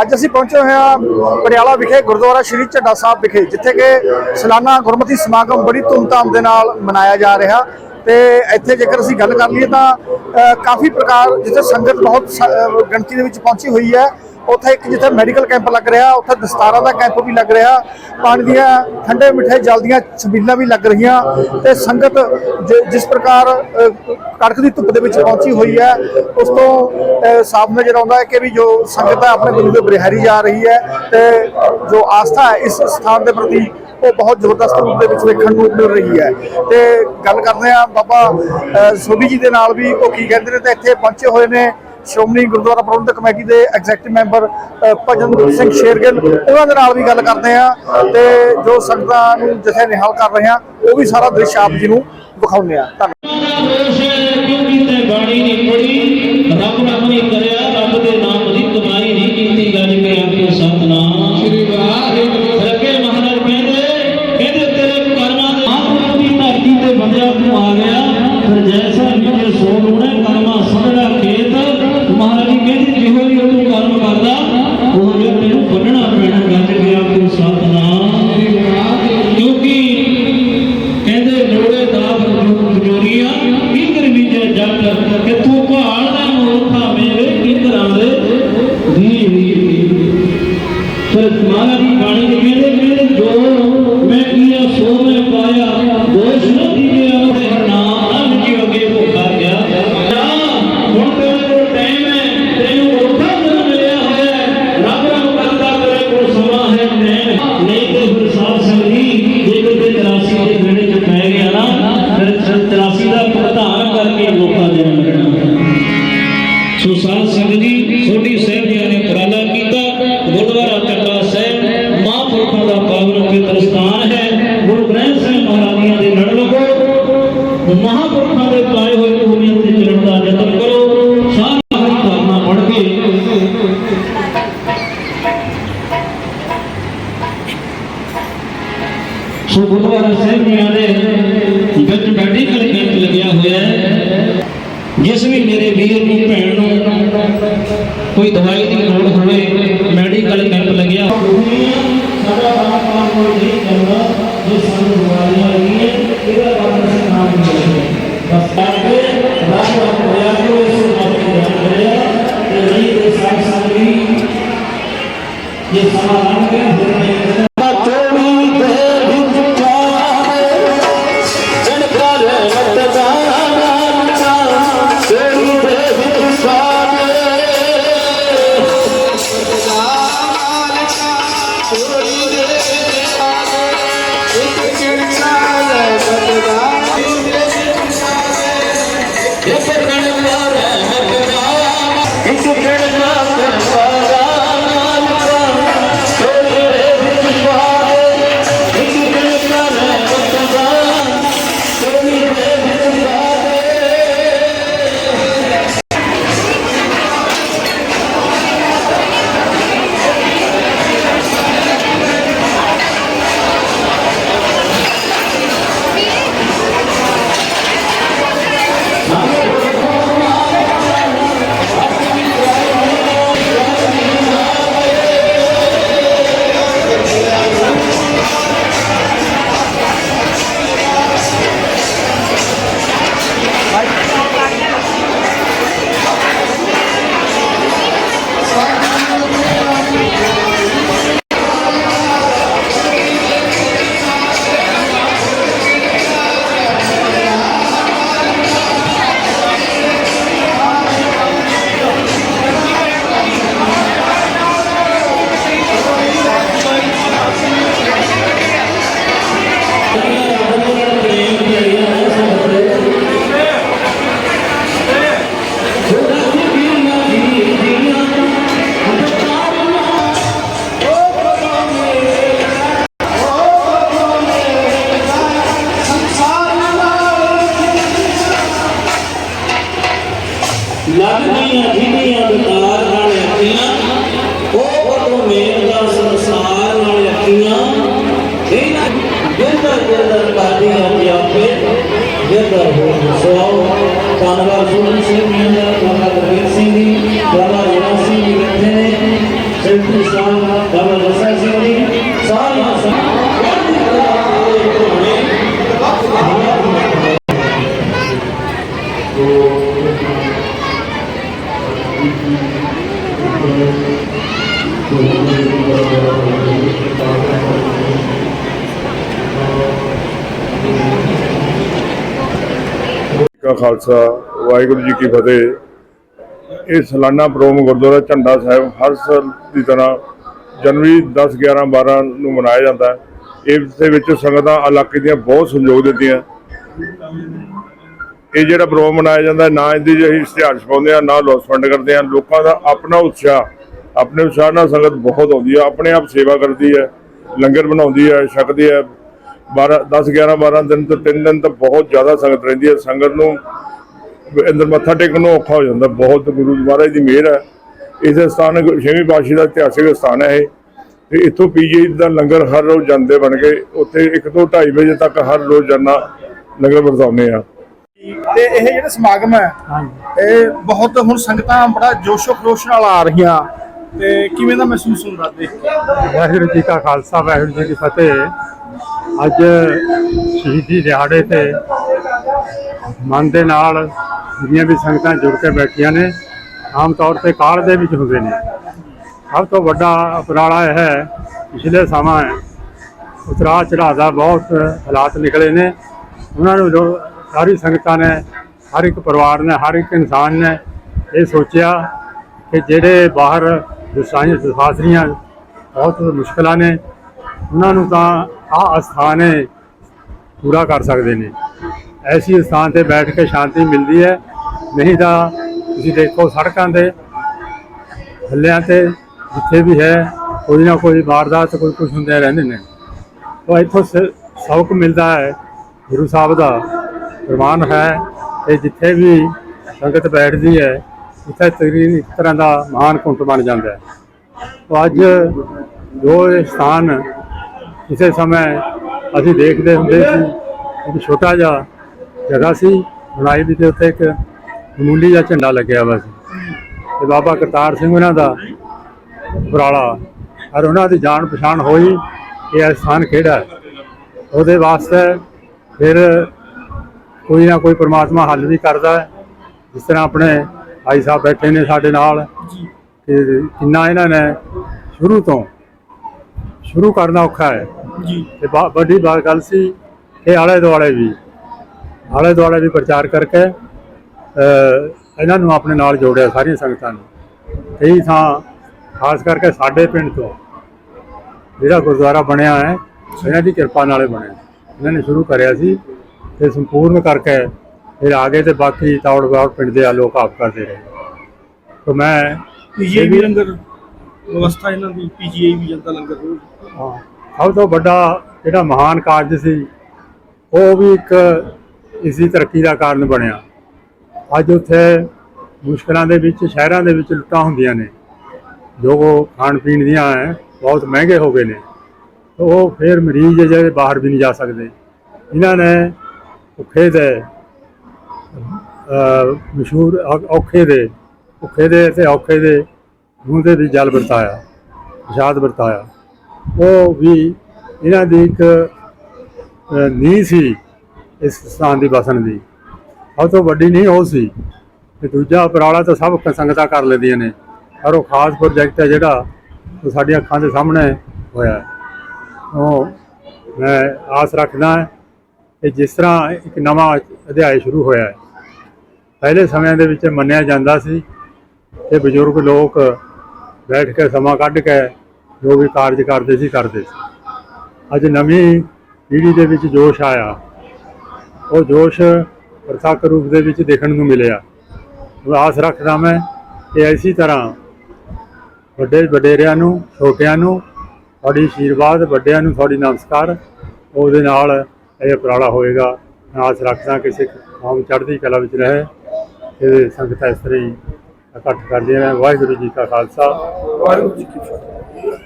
ਅੱਜ ਅਸੀਂ ਪਹੁੰਚੇ ਹੋਏ ਹਾਂ ਪਟਿਆਲਾ ਵਿਖੇ, ਗੁਰਦੁਆਰਾ ਸ਼੍ਰੀ ਝੱਡਾ ਸਾਹਿਬ ਵਿਖੇ, ਜਿੱਥੇ ਕਿ ਸਾਲਾਨਾ ਗੁਰਮਤੀ ਸਮਾਗਮ ਬੜੀ ਧੂਮਧਾਮ ਦੇ ਨਾਲ ਮਨਾਇਆ ਜਾ ਰਿਹਾ ਤੇ ਇੱਥੇ ਜੇਕਰ ਅਸੀਂ ਗੱਲ ਕਰ ਲਈਏ ਤਾਂ ਕਾਫੀ ਪ੍ਰਕਾਰ ਜਿੱਥੇ ਸੰਗਤ ਬਹੁਤ ਸ- ਗਿਣਤੀ ਦੇ ਵਿੱਚ ਪਹੁੰਚੀ ਹੋਈ ਹੈ। ਉੱਥੇ ਇੱਕ ਜਿੱਥੇ ਮੈਡੀਕਲ ਕੈਂਪ ਲੱਗ ਰਿਹਾ ਉੱਥੇ ਦਸਤਾਰਾਂ ਦਾ ਕੈਂਪ ਵੀ ਲੱਗ ਰਿਹਾ ਪਾਣੀ ਦੀਆਂ ਠੰਡੇ ਮਿੱਠੇ ਜਲ ਦੀਆਂ ਛਬੀਲਾਂ ਵੀ ਲੱਗ ਰਹੀਆਂ ਤੇ ਸੰਗਤ ਜਿ- ਜਿਸ ਪ੍ਰਕਾਰ ਅ, ਕੜਕ ਦੀ ਧੁੱਪ ਦੇ ਵਿੱਚ ਪਹੁੰਚੀ ਹੋਈ ਹੈ ਉਸ ਤੋਂ ਸਾਫ਼ ਨਜ਼ਰ ਆਉਂਦਾ ਹੈ ਕਿ ਵੀ ਜੋ ਸੰਗਤ ਹੈ ਆਪਣੇ ਗੁਰੂ ਦੇ ਬਰਿਹਾਰੀ ਜਾ ਰਹੀ ਹੈ ਤੇ ਜੋ ਆਸਥਾ ਹੈ ਇਸ ਸਥਾਨ ਦੇ ਪ੍ਰਤੀ ਉਹ ਬਹੁਤ ਜ਼ਬਰਦਸਤ ਰੂਪ ਦੇ ਵਿੱਚ ਵੇਖਣ ਨੂੰ ਮਿਲ ਰਹੀ ਹੈ। ਤੇ ਗੱਲ ਕਰਦੇ ਆ ਬਾਬਾ ਅ, ਸੋਢੀ ਜੀ ਦੇ ਨਾਲ ਵੀ ਉਹ ਕੀ ਕਹਿੰਦੇ ਨੇ ਤੇ ਇੱਥੇ ਪਹੁੰਚੇ ਹੋਏ ਨੇ ਸ਼੍ਰੋਮਣੀ ਗੁਰਦੁਆਰਾ ਪ੍ਰਬੰਧਕ ਕਮੇਟੀ ਦੇ ਐਗਜ਼ੈਕਟਿਵ ਮੈਂਬਰ ਭਜਨ ਸਿੰਘ ਸ਼ੇਰਗਿੱਲ, ਉਹਨਾਂ ਦੇ ਨਾਲ ਵੀ ਗੱਲ ਕਰਦੇ ਆ ਤੇ ਜੋ ਸੰਗਤਾਂ ਨੂੰ ਜਿੱਥੇ ਨਿਹਾਲ ਕਰ ਰਹੇ ਆ ਉਹ ਵੀ ਸਾਰਾ ਦ੍ਰਿਸ਼ ਆਪ ਜੀ ਨੂੰ ਵਿਖਾਉਂਦੇ ਆ ਧੰਨਵਾਦ। ਰੱਬ ਰੱਬ ਨਹੀਂ ਕਰਿਆ ਮਹਾਰਾਜ ਦੀ ਬਾਣੀ ਦੇ ਕਹਿੰਦੇ ਕਹਿੰਦੇ ਜੋ ਮੈਂ ਕੀਆ ਸੋ ਮੈਂ ਪਾਇਆ ਦੋਸ਼ ਮਹਾਂਪੁਰਖਾਂ ਦੇ ਪਾਏ ਹੋਏ ਪੂਰੀਆਂ ਤੇ ਚੱਲਣ ਦਾ ਯਤਨ ਕਰੋ। ਸਾਰਾ ਹਰੀ ਧਰਨਾ ਕੇ। ਸੋ ਗੁਰਦੁਆਰਾ ਸਾਹਿਬ ਜੀਆਂ ਦੇ ਵਿੱਚ ਮੈਡੀਕਲ ਕੈਂਪ ਲੱਗਿਆ ਹੋਇਆ ਹੈ। ਜਿਸ ਵੀ ਮੇਰੇ ਵੀਰ ਨੂੰ, ਭੈਣ ਨੂੰ ਕੋਈ ਦਵਾਈ ਦੀ ਲੋੜ ਇਹ ਸਮਾਂ ਦਾ ਬਾਬਾ ਗੁਰਵੀਰ ਸਿੰਘ ਜੀ ਬਾਬਾ ਜਨਾ ਸਿੰਘ ਜੀ ਬੈਠੇ ਨੇ। ਸੈਕਟਰੀ ਸਾਹਿਬ ਬਾਬਾ ਜੱਸਾ ਸਿੰਘ ਜੀ ਸਾਰੀਆਂ ਕਾ ਖਾਲਸਾ, ਵਾਹਿਗੁਰੂ ਜੀ ਕੀ ਫਤਿਹ। ਇਹ ਸਾਲਾਨਾ ਪ੍ਰੋਮ ਗੁਰਦੁਆਰਾ ਝੰਡਾ ਸਾਹਿਬ ਹਰ ਸਾਲ ਦੀ ਤਰ੍ਹਾਂ ਜਨਵਰੀ 10 11 12 ਨੂੰ ਮਨਾਇਆ ਜਾਂਦਾ ਹੈ। ਇਸ ਦੇ ਵਿੱਚ ਸੰਗਤਾਂ ਇਲਾਕੇ ਦੀਆਂ ਬਹੁਤ ਸਹਿਯੋਗ ਦਿੱਤੀਆਂ ਇਹ ਜਿਹੜਾ ਪ੍ਰੋਗਰਾਮ ਮਨਾਇਆ ਜਾਂਦਾ ਹੈ, ਨਾ ਇਹਦੀ ਜਿਹੀ ਇਸ਼ਤਿਹਾਰ ਛਪਾਉਂਦੇ ਆ ਨਾ ਲੋਸ ਫੰਡ ਕਰਦੇ ਆ ਲੋਕਾਂ ਦਾ ਆਪਣਾ ਉਤਸ਼ਾਹ ਆਪਣੇ ਉਤਸ਼ਾਹ ਨਾਲ ਸੰਗਤ ਬਹੁਤ ਆਉਂਦੀ ਆ ਆਪਣੇ ਆਪ ਸੇਵਾ ਕਰਦੀ ਹੈ ਲੰਗਰ ਬਣਾਉਂਦੀ ਹੈ ਛਕਦੀ ਹੈ। 12 10 11 12 ਦਿਨ ਤੋਂ 3 ਦਿਨ ਤੱਕ ਬਹੁਤ ਜ਼ਿਆਦਾ ਸੰਗਤ ਰਹਿੰਦੀ ਹੈ ਸੰਗਤ ਨੂੰ ਅੰਦਰ ਮੱਥਾ ਟੇਕਣ ਨੂੰ ਔਖਾ ਹੋ ਜਾਂਦਾ ਬਹੁਤ ਗੁਰੂ ਮਹਾਰਾਜ ਦੀ ਮਿਹਰ ਹੈ। ਇਸ ਸਥਾਨ ਛੇਵੀਂ ਪਾਤਸ਼ਾਹੀ ਦਾ ਇਤਿਹਾਸਿਕ ਸਥਾਨ ਹੈ ਇਹ। ਤੇ ਇੱਥੋਂ ਪੀਜੀ ਦਾ ਲੰਗਰ ਹਰ ਰੋਜ਼ ਜਾਂਦੇ ਬਣ ਕੇ ਉੱਥੇ 1 ਤੋਂ 2:30 ਵਜੇ ਤੱਕ ਹਰ ਰੋਜ਼ ਜਾਨਾ ਲੰਗਰ ਵਰਤਾਉਂਦੇ ਆ ਤੇ ਇਹ ਜਿਹੜੇ ਸਮਾਗਮ ਹੈ ਇਹ ਬਹੁਤ ਹੁਣ ਸੰਗਤਾਂ ਬੜਾ ਜੋਸ਼ੋ ਖਰੋਸ਼ ਨਾਲ ਆ ਰਹੀਆਂ ਤੇ ਕਿਵੇਂ ਦਾ ਮਹਿਸੂਸ ਹੁੰਦਾ ਦੇਖ ਕੇ? ਵਾਹਿਗੁਰੂ ਜੀ ਕਾ ਖਾਲਸਾ ਵਾਹਿਗੁਰੂ ਜੀ ਕੀ ਫਤਿਹ। ਅੱਜ ਸ਼ਹੀਦੀ ਦਿਹਾੜੇ ਤੇ ਮਨ ਦੇ ਨਾਲ ਜਿੰਨੀਆਂ ਵੀ ਸੰਗਤਾਂ ਜੁੜ ਕੇ ਬੈਠੀਆਂ ਨੇ ਆਮ ਤੌਰ ਤੇ ਕਾਲ ਦੇ ਵਿੱਚ ਹੁੰਦੇ ਨੇ। ਸਭ ਤੋਂ ਵੱਡਾ ਉਪਰਾਲਾ ਇਹ ਹੈ ਪਿਛਲੇ ਸਮਾਂ ਉਤਰਾ ਚੜ੍ਹਾਅ ਦਾ ਬਹੁਤ ਹਾਲਾਤ ਨਿਕਲੇ ਨੇ। ਉਹਨਾਂ ਨੂੰ ਲੋ- ਸਾਰੀ ਸੰਗਤਾਂ ਨੇ, ਹਰ ਇੱਕ ਪਰਿਵਾਰ ਨੇ, ਹਰ ਇੱਕ ਇਨਸਾਨ ਨੇ ਇਹ ਸੋਚਿਆ ਕਿ ਜਿਹੜੇ ਬਾਹਰ ਦਸਾਈਆਂ ਦਸਾਸਰੀਆਂ ਬਹੁਤ ਮੁਸ਼ਕਲਾਂ ਨੇ, ਉਹਨਾਂ ਨੂੰ ਤਾਂ ਆਹ ਅਸਥਾਨ ਹੈ ਪੂਰਾ ਕਰ ਸਕਦੇ ਨੇ। ਐਸੀ ਸਥਾਨ ਤੇ ਬੈਠ ਕੇ ਸ਼ਾਂਤੀ ਮਿਲਦੀ ਹੈ। ਨਹੀਂ ਤਾਂ ਤੁਸੀਂ ਦੇਖੋ ਸੜਕਾਂ ਦੇ ਹੱਲਿਆਂ ਤੇ, ਜਿੱਥੇ ਵੀ ਹੈ, ਕੋਈ ਨਾ ਕੋਈ ਵਾਰਦਾਤ, ਕੋਈ ਕੁਝ ਹੁੰਦੇ ਰਹਿੰਦੇ ਨੇ। ਉਹ ਇੱਥੋਂ ਸ- ਸਬਕ ਮਿਲਦਾ ਹੈ ਗੁਰੂ ਸਾਹਿਬ ਦਾ। ਪ੍ਰਮਾਣ ਹੈ ਕਿ ਜਿੱਥੇ ਵੀ ਸੰਗਤ ਬੈਠਦੀ ਹੈ ਉੱਥੇ ਤਕਰੀਬਨ ਇੱਕ ਤਰ੍ਹਾਂ ਦਾ ਮਹਾਨ ਕੁੰਟ ਬਣ ਜਾਂਦਾ ਹੈ। ਉਹ ਅੱਜ ਜੋ ਇਹ ਸਥਾਨ ਕਿਸੇ ਸਮੇਂ ਅਸੀਂ ਦੇਖਦੇ ਹੁੰਦੇ ਸੀ, ਇੱਕ ਛੋਟਾ ਜਿਹਾ ਜਗ੍ਹਾ ਸੀ, ਬਣਾਈ ਵੀ ਤੇ ਉੱਤੇ ਇੱਕ ਮਾਮੂਲੀ ਜਿਹਾ ਝੰਡਾ ਲੱਗਿਆ ਹੋਇਆ ਸੀ। ਤੇ ਬਾਬਾ ਕਰਤਾਰ ਸਿੰਘ ਉਹਨਾਂ ਦਾ ਉਪਰਾਲਾ, ਔਰ ਉਹਨਾਂ ਦੀ ਜਾਣ ਪਛਾਣ ਹੋਈ ਕਿ ਇਹ ਸਥਾਨ ਕਿਹੜਾ ਹੈ। ਉਹਦੇ ਵਾਸਤੇ ਫਿਰ ਕੋਈ ਨਾ ਕੋਈ ਪ੍ਰਮਾਤਮਾ ਹੱਲ ਵੀ ਕਰਦਾ ਹੈ। ਜਿਸ ਤਰ੍ਹਾਂ ਆਪਣੇ ਭਾਈ ਸਾਹਿਬ ਬੈਠੇ ਨੇ ਸਾਡੇ ਨਾਲ। ਕਿ ਕਿੰਨਾ ਇਹਨਾਂ ਨੇ ਸ਼ੁਰੂ ਤੋਂ ਸ਼ੁਰੂ ਕਰਨਾ ਔਖਾ ਹੈ। ਜੀ। ਤੇ ਵੱਡੀ ਬਾਤ ਗੱਲ ਸੀ ਕਿ ਆਲੇ ਦੁਆਲੇ ਵੀ ਆਲੇ ਦੁਆਲੇ ਵੀ ਪ੍ਰਚਾਰ ਕਰਕੇ ਇਹਨਾਂ ਨੂੰ ਆਪਣੇ ਨਾਲ ਜੋੜਿਆ ਸਾਰੀਆਂ ਸੰਗਤਾਂ ਨੂੰ। ਕਈ ਥਾਂ ਖਾਸ ਕਰਕੇ ਸਾਡੇ ਪਿੰਡ ਤੋਂ ਜਿਹੜਾ ਗੁਰਦੁਆਰਾ ਬਣਿਆ ਹੈ ਇਹਨਾਂ ਦੀ ਕਿਰਪਾ ਨਾਲੇ ਬਣਿਆ। ਇਹਨਾਂ ਨੇ ਸ਼ੁਰੂ ਕਰਿਆ ਸੀ। ਤੇ ਸੰਪੂਰਨ ਕਰਕੇ ਫਿਰ ਆਗੇ ਤੇ ਬਾਕੀ ਤੌੜ ਬਾੜ ਪਿੰਡ ਦੇ ਆ ਲੋਕ ਆਪ ਕਰਦੇ ਰਹੇ। ਤਾਂ ਮੈਂ ਪੀਜੀਆਈ ਵੀ ਲੰਗਰ ਵਿਵਸਥਾ ਇਹਨਾਂ ਦੀ ਪੀਜੀਆਈ ਵੀ ਜਾਂਦਾ ਲੰਗਰ ਹਾਂ, ਸਭ ਤੋਂ ਵੱਡਾ ਜਿਹੜਾ ਮਹਾਨ ਕਾਰਜ ਸੀ ਉਹ ਵੀ ਇੱਕ ਇਸੀ ਤਰੱਕੀ ਦਾ ਕਾਰਨ ਬਣਿਆ। ਅੱਜ ਉੱਥੇ ਮੁਸ਼ਕਲਾਂ ਦੇ ਵਿੱਚ ਸ਼ਹਿਰਾਂ ਦੇ ਵਿੱਚ ਲੁੱਟਾਂ ਹੁੰਦੀਆਂ ਨੇ। ਜੋ ਖਾਣ ਪੀਣ ਦੀਆਂ ਹੈ ਬਹੁਤ ਮਹਿੰਗੇ ਹੋ ਗਏ ਨੇ। ਉਹ ਫਿਰ ਮਰੀਜ਼ ਜਿਹੜੇ ਬਾਹਰ ਵੀ ਨਹੀਂ ਜਾ ਸਕਦੇ। ਇਹਨਾਂ ਨੇ ਭੁੱਖੇ ਦੇ ਮਸ਼ਹੂਰ ਔ- ਔਖੇ ਦੇ ਭੁੱਖੇ ਦੇ ਤੇ ਔਖੇ ਦੇ ਮੂੰਹ ਦੇ ਵੀ ਜਲ ਵਰਤਾਇਆ ਪ੍ਰਸ਼ਾਦ ਵਰਤਾਇਆ। ਉਹ ਵੀ ਇਹਨਾਂ ਦੀ ਇੱਕ ਅਹ, ਨੀਂਹ ਸੀ ਇਸ ਸਥਾਨ ਦੀ ਬਸਣ ਦੀ। ਸਭ ਤੋਂ ਵੱਡੀ ਨੀਂਹ ਉਹ ਸੀ ਤੇ ਦੂਜਾ ਉਪਰਾਲਾ ਤਾਂ ਸਭ ਸੰਗਤਾਂ ਕਰ ਲੈਂਦੀਆਂ ਨੇ। ਪਰ ਉਹ ਖਾਸ ਪ੍ਰੋਜੈਕਟ ਹੈ ਜਿਹੜਾ ਉਹ ਸਾਡੀਆਂ ਅੱਖਾਂ ਦੇ ਸਾਹਮਣੇ ਹੋਇਆ। ਉਹ ਮੈਂ ਆਸ ਰੱਖਦਾ ਕਿ ਜਿਸ ਤਰ੍ਹਾਂ ਇੱਕ ਨਵਾਂ ਅਧਿਆਇ ਸ਼ੁਰੂ ਹੋਇਆ ਹੈ। ਪਹਿਲੇ ਸਮਿਆਂ ਦੇ ਵਿੱਚ ਮੰਨਿਆ ਜਾਂਦਾ ਸੀ ਕਿ ਬਜ਼ੁਰਗ ਲੋਕ ਬੈਠ ਕੇ ਸਮਾਂ ਕੱਢ ਕੇ ਜੋ ਵੀ ਕਾਰਜ ਕਰਦੇ ਸੀ ਕਰਦੇ ਸੀ। ਅੱਜ ਨਵੀਂ ਪੀੜ੍ਹੀ ਦੇ ਵਿੱਚ ਜੋਸ਼ ਆਇਆ। ਉਹ ਜੋਸ਼ ਪ੍ਰਤੱਖ ਰੂਪ ਦੇ ਵਿੱਚ ਦੇਖਣ ਨੂੰ ਮਿਲਿਆ। ਮੈਂ ਆਸ ਰੱਖਦਾ ਮੈਂ ਕਿ ਇਸੇ ਤਰ੍ਹਾਂ ਵੱਡੇ ਵਡੇਰਿਆਂ ਨੂੰ, ਛੋਟਿਆਂ ਨੂੰ, ਤੁਹਾਡੀ ਆਸ਼ੀਰਵਾਦ ਵੱਡਿਆਂ ਨੂੰ, ਤੁਹਾਡੀ ਨਮਸਕਾਰ ਉਹਦੇ ਨਾਲ ਇਹ ਉਪਰਾਲਾ ਹੋਏਗਾ। ਮੈਂ ਆਸ ਰੱਖਦਾ ਕਿ ਸਿੱਖ ਕੌਮ ਚੜ੍ਹਦੀ ਕਲਾ ਵਿੱਚ ਰਹੇ। ਤੇ ਸੰਗਤਾਂ ਇਸ ਤਰ੍ਹਾਂ ਹੀ ਇਕੱਠ ਕਰਦੀਆਂ ਰਹਿਣ ਵਾਹਿਗੁਰੂ ਜੀ ਕਾ ਖਾਲਸਾ। ਵਾਹਿਗੁਰੂ ਜੀ ਕੀ ਫਤਿਹ।